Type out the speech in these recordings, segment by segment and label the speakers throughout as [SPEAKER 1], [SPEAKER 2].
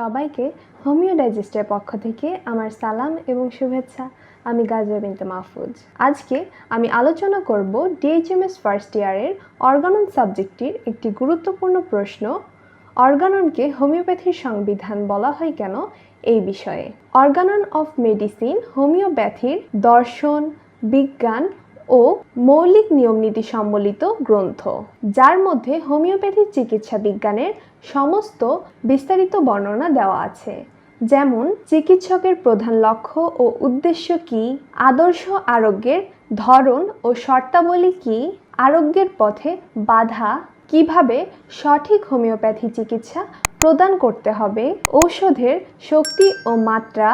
[SPEAKER 1] সবাইকে হোমিও ডাইজেস্টের পক্ষ থেকে আমার সালাম এবং শুভেচ্ছা। আমি গাজরা বিনতে মাহফুজ। আজকে আমি আলোচনা করব ডিএইচএমএস ফার্স্ট ইয়ারের অর্গানন সাবজেক্টটির একটি গুরুত্বপূর্ণ প্রশ্ন অর্গাননকে হোমিওপ্যাথির সংবিধান বলা হয় কেন এই বিষয়ে। অর্গানন অফ মেডিসিন হোমিওপ্যাথির দর্শন, বিজ্ঞান ও মৌলিক নিয়মনীতি সম্বলিত গ্রন্থ, যার মধ্যে হোমিওপ্যাথি চিকিৎসা বিজ্ঞানের সমস্ত বিস্তারিত বর্ণনা দেওয়া আছে। যেমন, চিকিৎসকের প্রধান লক্ষ্য ও উদ্দেশ্য কি, আদর্শ আরোগ্যের ধরন ও শর্তাবলী কি, আরোগ্যের পথে বাধা কীভাবে সঠিক হোমিওপ্যাথি চিকিৎসা প্রদান করতে হবে, ঔষধের শক্তি ও মাত্রা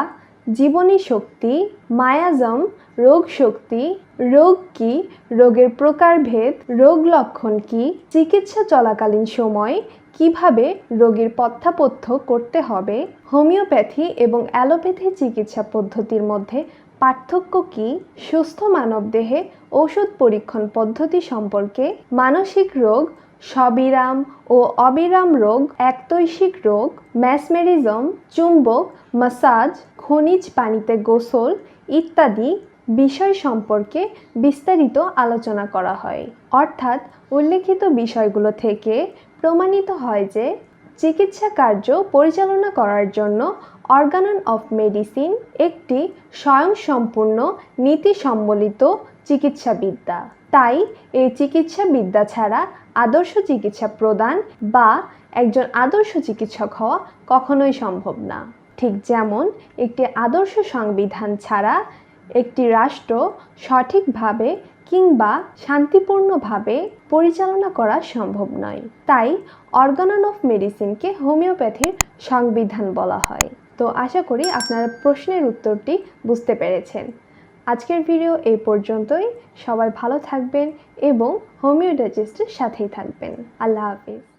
[SPEAKER 1] জীবনী শক্তি, মায়াজম, রোগ শক্তি, রোগ কি, রোগের প্রকারভেদ, রোগ লক্ষণ কি, চিকিৎসা চলাকালীন সময় কীভাবে রোগীর পথ্যাপথ্য করতে হবে, হোমিওপ্যাথি এবং অ্যালোপ্যাথি চিকিৎসা পদ্ধতির মধ্যে পার্থক্য কি, সুস্থ মানবদেহে ঔষধ পরীক্ষণ পদ্ধতি সম্পর্কে, মানসিক রোগ সবিরাম ও অবিরাম রোগ, একতৈশিক রোগ ম্যাসমেরিজম চুম্বক, মাসাজ, খনিজ পানিতে গোসল ইত্যাদি বিষয় সম্পর্কে বিস্তারিত আলোচনা করা হয়। অর্থাৎ উল্লেখিত বিষয়গুলো থেকে প্রমাণিত হয় যে চিকিৎসা কার্য পরিচালনা করার জন্য অর্গানন অফ মেডিসিন একটি স্বয়ংসম্পূর্ণ নীতি সম্বলিত চিকিৎসাবিদ্যা। তাই এই চিকিৎসাবিদ্যা ছাড়া আদর্শ চিকিৎসা প্রদান বা একজন আদর্শ চিকিৎসক হওয়া কখনোই সম্ভব না। ঠিক যেমন একটি আদর্শ সংবিধান ছাড়া একটি রাষ্ট্র সঠিকভাবে কিংবা শান্তিপূর্ণভাবে পরিচালনা করা সম্ভব নয়। তাই অর্গানন অফ মেডিসিনকে হোমিওপ্যাথির সংবিধান বলা হয়। তো আশা করি আপনারা প্রশ্নের উত্তরটি বুঝতে পেরেছেন। আজকের ভিডিও এই পর্যন্তই। সবাই ভালো থাকবেন এবং হোমিও ডাইজেস্টের সাথেই থাকবেন। আল্লাহ হাফিজ।